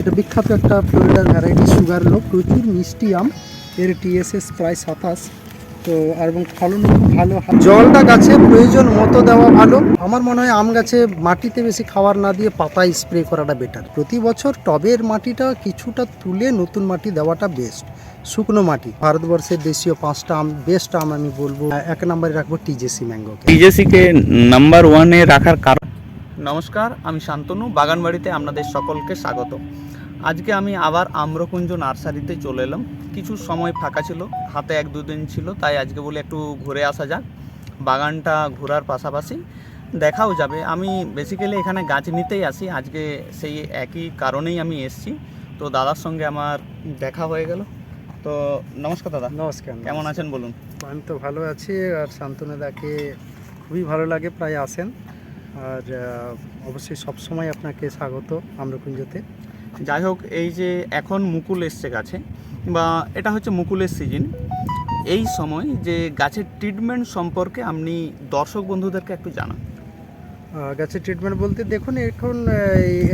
এটা বিখ্যাত একটা ফ্লোরিডার ভ্যারাইটি সুগার লো প্রচুর মিষ্টি, আম। এর টিএসএস প্রায় সাতাশ। তো, আর এবং ফলন খুব ভালো। জলটা গাছে প্রয়োজন মতো দেওয়া ভালো। আমার মনে হয় আম গাছে মাটিতে বেশি খাবার না দিয়ে পাতায় স্প্রে করাটা বেটার প্রতি বছর টবের মাটিটা কিছুটা তুলে নতুন মাটি দেওয়াটা বেস্ট শুকনো মাটি। ভারতবর্ষের দেশীয় পাঁচটা আম বেস্ট আম আমি বলব। এক নম্বরে রাখব টিজেসি ম্যাঙ্গোকে টিজেসিকে নাম্বার ওয়ানে রাখার কারণ নমস্কার, আমি শান্তনু। বাগানবাড়িতে আপনাদের সকলকে স্বাগত। আজকে আমি আবার আম্রকুঞ্জ নার্সারিতে চলে এলাম। কিছু সময় ফাঁকা ছিল হাতে এক দুদিন ছিল তাই আজকে বলে একটু ঘুরে আসা যাক। বাগানটা ঘোরার পাশাপাশি দেখাও যাবে। আমি বেসিক্যালি এখানে গাছ নিতেই আসি আজকে সেই একই কারণেই আমি এসেছি। তো দাদার সঙ্গে আমার দেখা হয়ে গেল। তো নমস্কার দাদা। নমস্কার কেমন আছেন বলুন? আমি তো ভালো আছি আর শান্তনুদাকে খুবই ভালো লাগে প্রায় আসেন। আর অবশ্যই সবসময় আপনাকে স্বাগত আম্রকুঞ্জতে। যাই হোক এই যে এখন মুকুল এসছে গাছে, বা এটা হচ্ছে মুকুলের সিজন এই সময় যে গাছের ট্রিটমেন্ট সম্পর্কে আপনি দর্শক বন্ধুদেরকে একটু জানান। গাছের ট্রিটমেন্ট বলতে দেখুন, এখন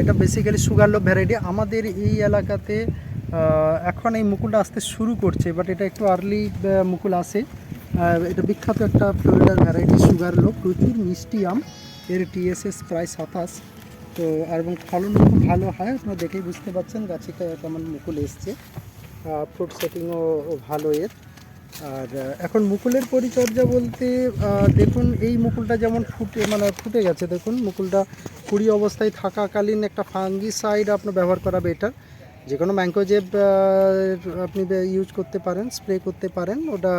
এটা বেসিক্যালি সুগার লো ভ্যারাইটি আমাদের এই এলাকাতে এখন এই মুকুলটা আসতে শুরু করছে বাট এটা একটু আর্লি মুকুল আসে। এটা বিখ্যাত একটা ফ্লোরিডার ভ্যারাইটি সুগার লো প্রচুর মিষ্টি আম। এর টিএসএস প্রায় সাতাশ। তো, আর এবং ফলন খুব ভালো হয়, আপনারা দেখেই বুঝতে পারছেন গাছে কেমন মুকুল এসছে। ফ্রুট সেটিংও ভালো এর। আর এখন মুকুলের পরিচর্যা বলতে দেখুন, এই মুকুলটা যেমন ফুটে মানে ফুটে গেছে, দেখুন, মুকুলটা কুড়ি অবস্থায় থাকাকালীন একটা ফাঙ্গিসাইড আপনার ব্যবহার করা বেটার যে কোনো ম্যাঙ্কোজেব আপনি ইউজ করতে পারেন স্প্রে করতে পারেন। ওটা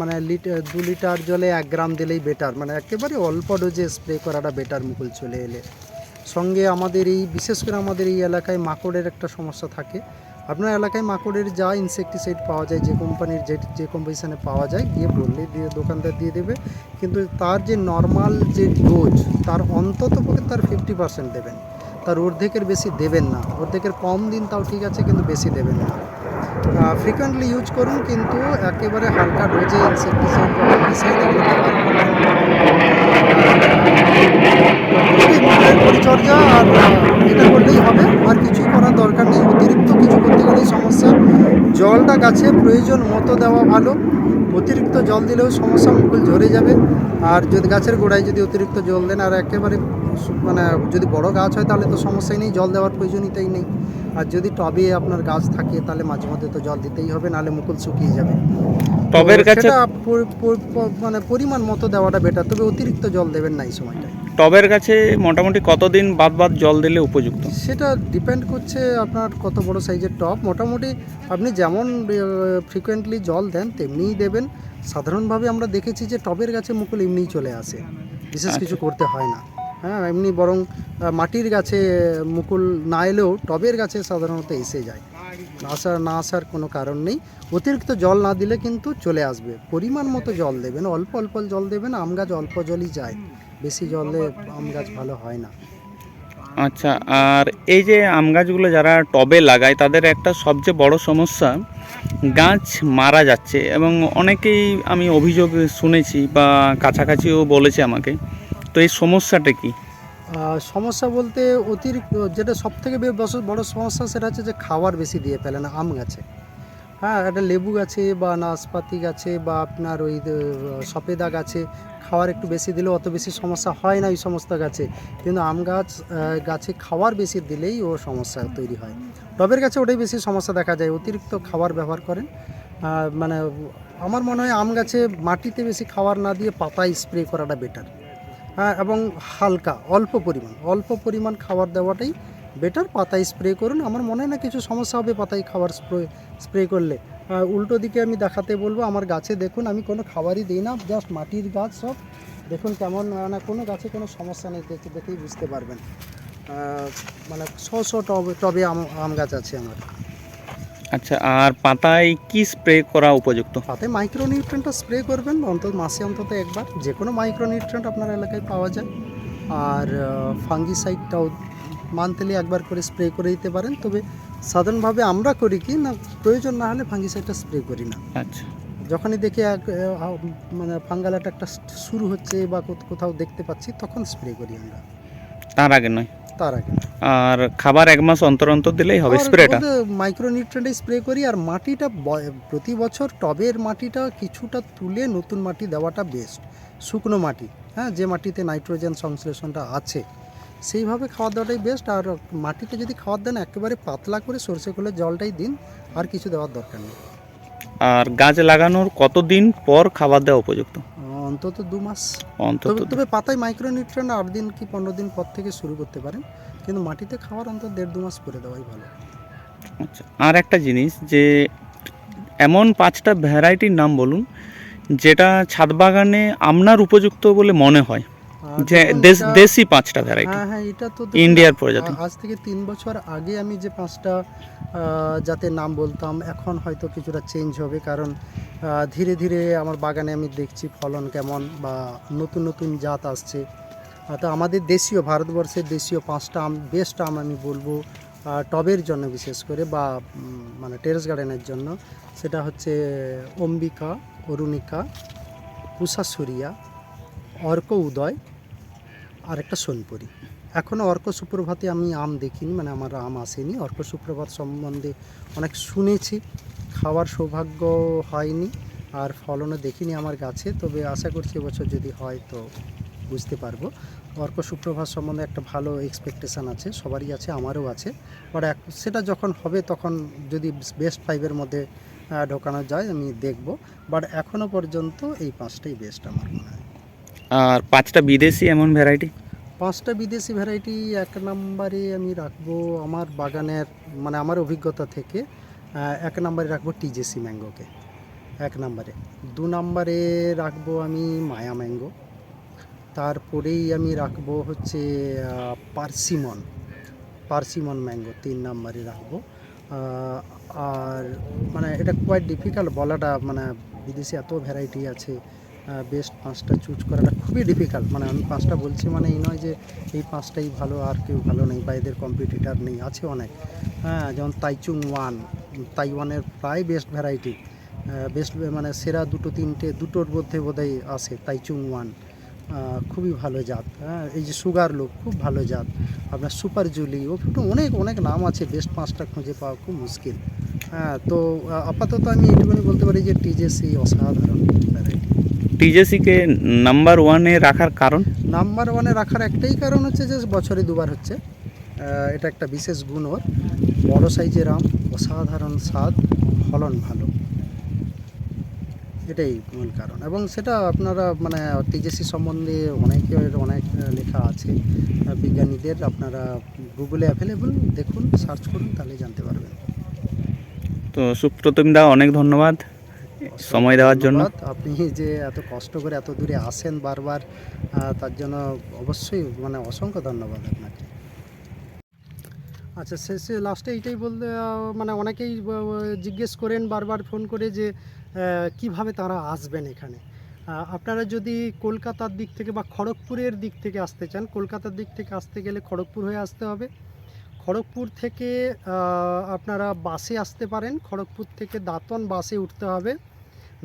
মানে লিটার দু লিটার জলে এক গ্রাম দিলেই বেটার মানে একেবারে অল্প ডোজে স্প্রে করাটা বেটার মুকুল চলে এলে। সঙ্গে আমাদের এই, বিশেষ করে আমাদের এই এলাকায় মাকড়ের একটা সমস্যা থাকে। আপনার এলাকায় মাকড়ের যা ইনসেকটিসাইড পাওয়া যায়, যে কোম্পানির যে যে কম্পোজিশনে পাওয়া যায় গিয়ে বললে, দিয়ে দোকানদার দিয়ে দেবে। কিন্তু তার যে নর্মাল যে ডোজ তার অন্তত পক্ষে তার ফিফটি পার্সেন্ট দেবেন। তার অর্ধেকের বেশি দেবেন না। অর্ধেকের কম দিন তাও ঠিক আছে, কিন্তু বেশি দেবেন না। ফ্রিকোয়েন্টলি ইউজ করুন, কিন্তু একেবারে হালকা ডোজে ইনসেকটিসাইড পরিচর্যা, আর এটা করলেই হবে। আর কিছু করার দরকার নেই, অতিরিক্ত কিছু করতে গেলেই সমস্যা। জলটা গাছে প্রয়োজন মতো দেওয়া ভালো। অতিরিক্ত জল দিলেও সমস্যা, মুকুল ঝরে যাবে। আর যদি গাছের গোড়ায় যদি অতিরিক্ত জল দেন, আর একেবারে মানে যদি বড় গাছ হয়, তাহলে তো সমস্যাই নেই, জল দেওয়ার প্রয়োজনীয়তাই নেই। আর যদি টবে আপনার গাছ থাকে তাহলে মাঝে মধ্যে তো জল দিতেই হবে নাহলে মুকুল শুকিয়ে যাবে। টবের গাছে মানে পরিমাণ মতো দেওয়াটা বেটার তবে অতিরিক্ত জল দেবেন না এই সময়টায়। টবের গাছে মোটামুটি কতদিন বাদ বাদ জল দিলে উপযুক্ত? সেটা ডিপেন্ড করছে আপনার কত বড় সাইজের টপ মোটামুটি আপনি যেমন ফ্রিকোয়েন্টলি জল দেন তেমনিই দেবেন। সাধারণভাবে আমরা দেখেছি যে টবের গাছে মুকুল এমনিই চলে আসে বিশেষ কিছু করতে হয় না। হ্যাঁ এমনি বরং মাটির গাছে মুকুল না এলেও টবের গাছে সাধারণত এসে যায়। আসার, না আসার কোনো কারণ নেই। অতিরিক্ত জল না দিলে কিন্তু চলে আসবে। পরিমাণ মতো জল দেবেন, অল্প অল্প জল দেবেন, আম গাছ অল্প জলই যায়। বেশি জলে আম গাছ ভালো হয় না। আচ্ছা আর এই যে আম গাছগুলো যারা টবে লাগায়, তাদের একটা সবচেয়ে বড় সমস্যা, গাছ মারা যাচ্ছে। এবং অনেকেই আমি অভিযোগ শুনেছি বা কাছাকাছিও বলেছে আমাকে তো এই সমস্যাটা কি? সমস্যা বলতে অতিরিক্ত যেটা সব থেকে বড় সমস্যা সেটা হচ্ছে যে খাবার বেশি দিয়ে ফেলে না, আম গাছে। হ্যাঁ একটা লেবু গাছে বা নাশপাতি গাছে বা আপনার ওই সফেদা গাছে খাওয়ার একটু বেশি দিলে অত বেশি সমস্যা হয় না ওই সমস্ত গাছে। কিন্তু আম গাছ গাছে খাওয়ার বেশি দিলেই ও সমস্যা তৈরি হয়। টবের গাছে ওটাই বেশি সমস্যা দেখা যায়, অতিরিক্ত খাবার ব্যবহার করেন। মানে আমার মনে হয় আম গাছে মাটিতে বেশি খাবার না দিয়ে পাতায় স্প্রে করাটা বেটার এবং হালকা, অল্প পরিমাণ অল্প পরিমাণ খাবার দেওয়াটাই বেটার পাতায় স্প্রে করুন। আমার মনে হয় না কিছু সমস্যা হবে পাতায় খাবার স্প্রে স্প্রে করলে। উল্টো দিকে আমি দেখাতে বলব, আমার গাছে দেখুন, আমি কোনো খাবারই দিই না জাস্ট মাটির গাছ সব। দেখুন কেমন না কোনো গাছে কোনো সমস্যা নেই, দেখে, দেখেই বুঝতে পারবেন। মানে ছ ছ টবে টবে আম গাছ আছে আমার। আচ্ছা আর পাতায় কি স্প্রে করা উপযুক্ত? পাতায় মাইক্রো মাইক্রোনিউট্রেন্টটা স্প্রে করবেন অন্তত মাসে অন্তত একবার। যে কোনো মাইক্রো মাইক্রোনিউট্রেন্ট আপনার এলাকায় পাওয়া যায়। আর ফাঙ্গিসাইডটাও মান্থলি একবার করে স্প্রে করে দিতে পারেন। তবে সাধারণভাবে আমরা করি কি না প্রয়োজন না হলে ফাঙ্গিসাইডটা স্প্রে করি না। আচ্ছা। যখনই দেখি এক মানে ফাঙ্গাল একটা শুরু হচ্ছে বা কোথ- কোথাও দেখতে পাচ্ছি তখন স্প্রে করি আমরা। তার আগে নয়? তার আগে। আর খাবার এক মাস অন্তর অন্তর দিলেই হবে স্প্রেটা মাইক্রো নিউট্রেন্টে স্প্রে করি আর মাটিটা প্রতি বছর টবের মাটিটা কিছুটা তুলে নতুন মাটি দেওয়াটা বেস্ট শুকনো মাটি হ্যাঁ যে মাটিতে নাইট্রোজেন সংশ্লেষণটা আছে সেইভাবে খাওয়া দাওয়াটাই বেস্ট আর মাটিতে যদি খাবার দেন একেবারে পাতলা করে সর্ষে খোলের জলটাই দিন আর কিছু দেওয়ার দরকার নেই। আর গাছ লাগানোর কতদিন পর খাবার দেওয়া উপযুক্ত? অন্তত দু মাস। অন্তত তবে পাতায় মাইক্রো নিউট্রেন্ট আট দিন কি পনেরো দিন পর থেকে শুরু করতে পারেন। কিন্তু মাটিতে খাওয়ার অন্তত দেড় দু মাস করে দেওয়াই ভালো। আচ্ছা আর একটা জিনিস যে এমন পাঁচটা ভ্যারাইটির নাম বলুন যেটা ছাদ বাগানে আপনার উপযুক্ত বলে মনে হয়। যে দেশ- পাঁচটা ভ্যারাইটি হ্যাঁ হ্যাঁ এটা তো ইন্ডিয়ার প্রজাতি। আজ থেকে তিন বছর আগে আমি যে পাঁচটা জাতের নাম বলতাম এখন হয়তো কিছুটা চেঞ্জ হবে কারণ ধীরে ধীরে আমার বাগানে আমি দেখছি ফলন কেমন বা নতুন নতুন জাত আসছে। তো আমাদের দেশীয় ভারতবর্ষের দেশীয় পাঁচটা আম বেস্ট আম আমি বলব টবের জন্য বিশেষ করে বা মানে টেরেস গার্ডেনের জন্য। সেটা হচ্ছে অম্বিকা অরুণিকা পুষাসুরিয়া অর্ক উদয় আর একটা সোনপুরি। এখনও অর্ক সুপ্রভাতে আমি আম দেখিনি মানে আমার আম আসেনি। অর্ক সুপ্রভাত সম্বন্ধে অনেক শুনেছি, খাওয়ার সৌভাগ্য হয়নি আর ফলনও দেখিনি আমার গাছে, তবে আশা করছি এবছর যদি হয় তো বুঝতে পারব। অর্ক সুপ্রভাত সম্বন্ধে একটা ভালো এক্সপেকটেশান আছে, সবারই আছে, আমারও আছে। বাট সেটা যখন হবে তখন যদি বেস্ট ফাইভের মধ্যে ঢোকানো যায় আমি দেখব। বাট এখনও পর্যন্ত এই পাঁচটাই বেস্ট আমার মনে হয়। আর পাঁচটা বিদেশি এমন ভ্যারাইটি পাঁচটা বিদেশি ভ্যারাইটি এক নম্বরে আমি রাখব আমার বাগানের মানে আমার অভিজ্ঞতা থেকে এক নম্বরে রাখব টিজেসি ম্যাঙ্গোকে এক নম্বরে। দু নম্বরে রাখব আমি মায়া ম্যাঙ্গো তারপরেই আমি রাখব হচ্ছে পার্সিমন পার্সিমন ম্যাঙ্গো তিন নম্বরে রাখব। আর মানে এটা কোয়াইট ডিফিকাল্ট বলাটা মানে বিদেশি এত ভ্যারাইটি আছে। বেস্ট পাঁচটা চুজ করাটা খুবই ডিফিকাল্ট মানে আমি পাঁচটা বলছি মানে এই নয় যে এই পাঁচটাই ভালো আর কেউ ভালো নেই বা এদের কম্পিটিটার নেই, আছে অনেক। হ্যাঁ যেমন তাইচুং ওয়ান তাইওয়ানের প্রায় বেস্ট ভ্যারাইটি বেস্ট মানে সেরা দুটো তিনটে, দুটোর মধ্যে বোধহয় আসে তাইচুং ওয়ান খুবই ভালো জাত। হ্যাঁ এই যে সুগার লোক খুব ভালো জাত। আপনার সুপার জুলি ও অনেক অনেক নাম আছে বেস্ট পাঁচটা খুঁজে পাওয়া খুব মুশকিল। হ্যাঁ তো আপাতত আমি এইটুকুনি বলতে পারি যে টিজেসি অসাধারণ ভ্যারাইটি টিজেসিকে নাম্বার ওয়ানে রাখার কারণ? নাম্বার ওয়ানে রাখার একটাই কারণ হচ্ছে যে বছরে দুবার হচ্ছে। এটা একটা বিশেষ গুণ ওর। বড় সাইজের আম অসাধারণ স্বাদ ফলন ভালো। এটাই মূল কারণ। এবং সেটা আপনারা মানে টিজেসি সম্বন্ধে অনেকের অনেক লেখা আছে। বিজ্ঞানীদের আপনারা গুগলে অ্যাভেলেবল দেখুন সার্চ করুন তাহলে জানতে পারবেন। তো সুপ্রতিম দা অনেক ধন্যবাদ। সময় দেওয়ার জন্য। আপনি যে এত কষ্ট করে এত দূরে আসেন বারবার তার জন্য অবশ্যই মানে অসংখ্য ধন্যবাদ আপনাকে। আচ্ছা শেষে লাস্টে এইটাই বলতে মানে অনেকেই জিজ্ঞেস করেন বারবার ফোন করে যে কীভাবে তারা আসবেন এখানে। আপনারা যদি কলকাতার দিক থেকে বা খড়গপুরের দিক থেকে আসতে চান কলকাতার দিক থেকে আসতে গেলে খড়গপুর হয়ে আসতে হবে। খড়গপুর থেকে আপনারা বাসে আসতে পারেন। খড়গপুর থেকে দাঁতন বাসে উঠতে হবে।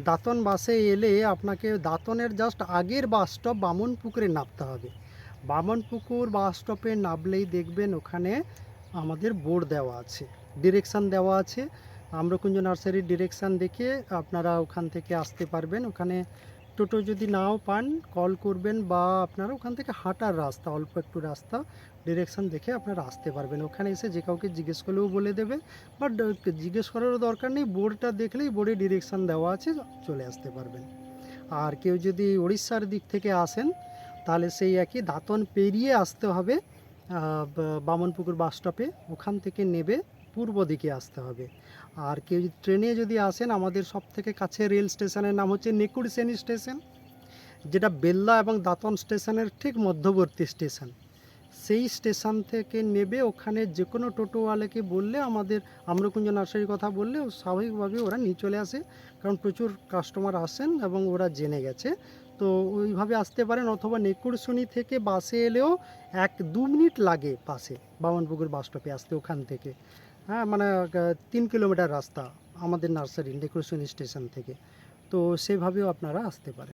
দাঁতন বাসে এলে আপনাকে দাঁতনের জাস্ট আগের বাস স্টপ বামনপুকুরে নামতে হবে। বামনপুকুর বাস স্টপে নামলেই দেখবেন ওখানে আমাদের বোর্ড দেওয়া আছে, ডিরেকশান দেওয়া আছে। আমরকুঞ্জ নার্সারির ডিরেকশান দেখে আপনারা ওখান থেকে আসতে পারবেন। ওখানে টোটো যদি নাও পান কল করবেন বা আপনারা ওখান থেকে হাঁটার রাস্তা, অল্প একটু রাস্তা ডিরেকশান দেখে আপনারা আসতে পারবেন। ওখানে এসে যে কাউকে জিজ্ঞেস করলেও বলে দেবে। বাট জিজ্ঞেস করারও দরকার নেই বোর্ডটা দেখলেই বোর্ডে ডিরেকশান দেওয়া আছে, চলে আসতে পারবেন। আর কেউ যদি উড়িষ্যার দিক থেকে আসেন, তাহলে সেই একই দাঁতন পেরিয়ে আসতে হবে বামনপুকুর বাস স্টপে ওখান থেকে নেবে পূর্ব দিকে আসতে হবে। আর কেউ ট্রেনে যদি আসেন, আমাদের সব থেকে কাছে রেল স্টেশনের নাম হচ্ছে নেকুড়সেনি স্টেশন, যেটা বেল্লা এবং দাঁতন স্টেশনের ঠিক মধ্যবর্তী স্টেশন। সেই স্টেশন থেকে নেবে, ওখানে যে কোনো টোটোওয়ালাকে বললে আমাদের আমরকুঞ্জ নার্সারির কথা বললে স্বাভাবিকভাবে ওরা নিয়ে চলে আসে, কারণ প্রচুর কাস্টমার আসেন এবং ওরা জেনে গেছে। তো ওইভাবে আসতে পারেন অথবা নেকুরসুনি থেকে বাসে এলেও এক দু মিনিট লাগে পাশে বামনপুকুর বাস স্টপে আসতে ওখান থেকে। হ্যাঁ মানে তিন কিলোমিটার রাস্তা আমাদের নার্সারি, ডেকোরেশন স্টেশন থেকে। তো সেভাবেও আপনারা আসতে পারেন।